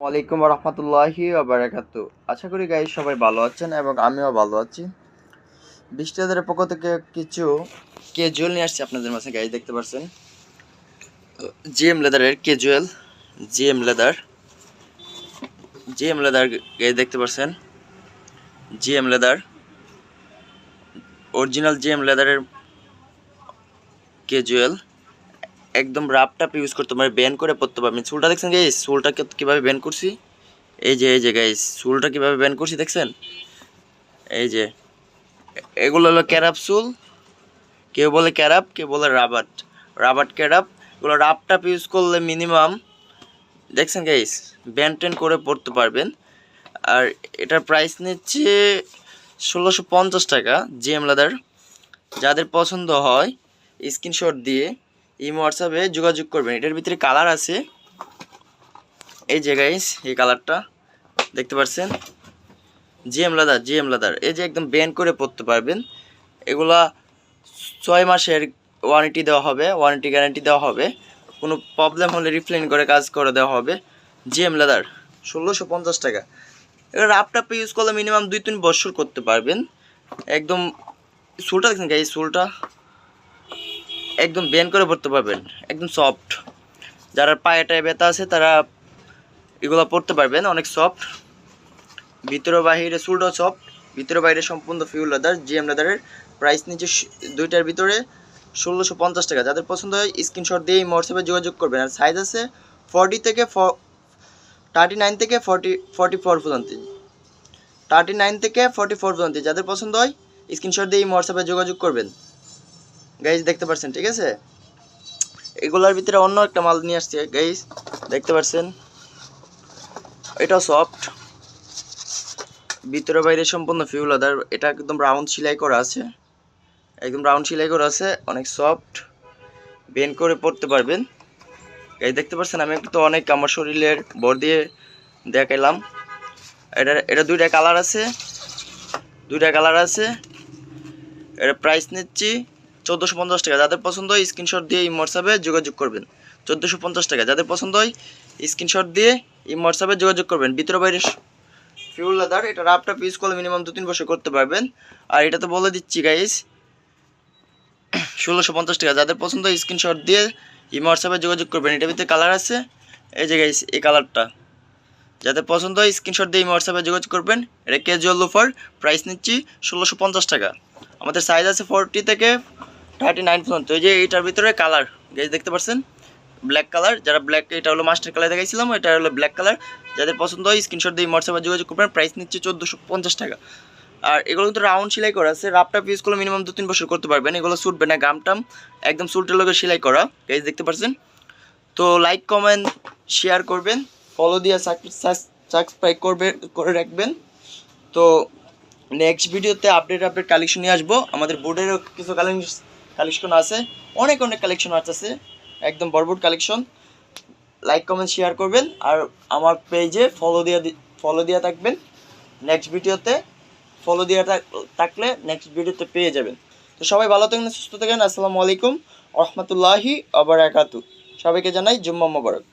ওয়ালাইকুম রহমতুল্লাহি বারাকাত। আশা করি গাই সবাই ভালো আছেন এবং আমিও ভালো আছি। বৃষ্টি হাজারের পক্ষ থেকে কিছু কেজুয়াল নিয়ে আসছি আপনাদের মাঝে গাড়ি দেখতে পাচ্ছেন জিএম লেদারের casual GM leather GM leather গাড়ি দেখতে পাচ্ছেন জিএম লেদার অরিজিনাল জিএম লেদারের কেজুয়াল একদম রাপ টাপ ইউজ করতে পারবেন ব্যান করে পড়তে পারবেন চুলটা দেখছেন গাইস চুলটা কীভাবে ব্যান করছি? এই যে এই যে গাইস চুলটা কীভাবে ব্যান করছি দেখছেন? এই যে, এগুলো হলো ক্যারাপ চুল। কেউ বলে ক্যারাপ, কেউ বলে রাবাট রাবাট ক্যারাপ। এগুলো রাফ টাপ ইউজ করলে মিনিমাম দেখছেন গাইস ব্যান টেন করে পড়তে পারবেন। আর এটার প্রাইস নিচ্ছে ষোলোশো পঞ্চাশ টাকা জিএম লাদার যাদের পছন্দ হয় স্ক্রিনশট দিয়ে ইমো হোয়াটসঅ্যাপে যোগাযোগ করবেন। এটার ভিতরে কালার আছে। এই যে গাইস এই কালারটা দেখতে পাচ্ছেন জিএম লাদার জিএম লাদার এই যে একদম ব্যান করে পড়তে পারবেন। এগুলা ছয় মাসের ওয়ারেন্টি দেওয়া হবে ওয়ারেন্টি গ্যারান্টি দেওয়া হবে। কোনো প্রবলেম হলে রিপ্লেন করে কাজ করে দেওয়া হবে। জিএম লাদার ষোলোশো পঞ্চাশ টাকা। এবার আপটাপ ইউজ করলে মিনিমাম দুই তিন বছর করতে পারবেন। একদম চুলটা দেখছেন গাইস চুলটা। একদম ব্যান করে পড়তে পারবেন, একদম সফট যারা পায়েটায় ব্যথা আছে, তারা এগুলো পড়তে পারবেন, অনেক সফট ভিতরে বাহিরে সুলডো সফট ভিতরে বাইরে সম্পূর্ণ ফিউল লেদার জিএম লেদারের প্রাইস নিচে দুইটার ভিতরে ষোলোশো পঞ্চাশ টাকা। যাদের পছন্দ হয় স্ক্রিনশট দিয়ে এই হোয়াটসঅ্যাপে যোগাযোগ করবেন। আর সাইজ আছে ফর্টি থেকে থার্টি নাইন থেকে ফর্টি ফর্টি ফোর পর্যন্ত। থার্টি নাইন থেকে ফর্টি ফোর পর্যন্ত। যাদের পছন্দ হয় স্ক্রিনশট দিয়ে এই হোয়াটসঅ্যাপে যোগাযোগ করবেন। গাইজ দেখতে পাচ্ছেন ঠিক আছে? এগুলোর ভিতরে অন্য একটা মাল নিয়ে আসছে গাইজ দেখতে পাচ্ছেন এটা সফট ভিতরে বাইরে সম্পূর্ণ ফিউল আদার এটা একদম রাউন্ড সেলাই করা আছে। একদম রাউন্ড সেলাই করা আছে, অনেক সফট বেন করে পড়তে পারবেন। গাইজ দেখতে পাচ্ছেন আমি তো অনেক আমার শরীরের বর দিয়ে দেখাইলাম। এটা এটা দুইটা কালার আছে, দুইটা কালার আছে। এটা প্রাইস নিচ্ছি চোদ্দোশো পঞ্চাশ টাকা। যাদের পছন্দ হয় স্ক্রিনশট দিয়ে এই হোয়াটসঅ্যাপে যোগাযোগ করবেন। চোদ্দোশো পঞ্চাশ টাকা। যাদের পছন্দ হয় স্ক্রিনশট দিয়ে এই হোয়াটসঅ্যাপে যোগাযোগ করবেন। ভিতরে বাইরে ফিউল লেদার এটা রাপটা ইউজ করলে মিনিমাম দু তিন বছর করতে পারবেন। আর এটা তো বলে দিচ্ছি গাইস ষোলোশো পঞ্চাশ টাকা। যাদের পছন্দ হয় স্ক্রিনশট দিয়ে এই হোয়াটসঅ্যাপে যোগাযোগ করবেন। এটার ভিতরে কালার আছে। এই যে গাইস এই কালারটা যাদের পছন্দ হয় স্ক্রিনশট দিয়ে হোয়াটসঅ্যাপে যোগাযোগ করবেন। এটা ক্যাজুয়াল লোফার প্রাইস নিচ্ছি ষোলোশো পঞ্চাশ টাকা। আমাদের সাইজ আছে ফোরটি থেকে থার্টি নাইন পর্যন্ত এই যে এইটার ভিতরে কালার গাইজ দেখতে পাচ্ছেন ব্ল্যাক কালার যারা ব্ল্যাক এটা হলো মাস্টার কালার দেখাইছিলাম, এটা হলো ব্ল্যাক কালার যাদের পছন্দ হয় স্ক্রিনশট দিয়ে হোয়াটসঅ্যাপে যোগাযোগ করবেন প্রাইস নিচ্ছে চোদ্দোশো পঞ্চাশ টাকা। আর এগুলো কিন্তু রাউন্ড সেলাই করা আছে রাপটা ইউজ করলে মিনিমাম দু তিন বছর করতে পারবেন। এগুলো ছুটবে না গামটাম একদম সুটের লোকের সেলাই করা গাইজ দেখতে পাচ্ছেন তো লাইক কমেন্ট শেয়ার করবেন ফলো দিয়ে সাবস্ক্রাইব করবে, করে রাখবেন। তো নেক্সট ভিডিওতে আপডেট আপডেট কালেকশন নিয়ে আসব। আমাদের বোর্ডেরও কিছু কালেকশন আছে। অনেক অনেক কালেকশন আছে। একদম বরবর কালেকশন লাইক কমেন্ট শেয়ার করবেন। আর আমার পেজে ফলো দিয়ে ফলো দিয়ে থাকবেন। নেক্সট ভিডিওতে ফলো দিয়ে থাকলে নেক্সট ভিডিওতে পেয়ে যাবেন। তো সবাই ভালো থাকেন সুস্থ থাকেন আসসালামু আলাইকুম। রহমতুল্লাহি আবরাকাতু। সবাইকে জানাই জুম্মা মোবারক।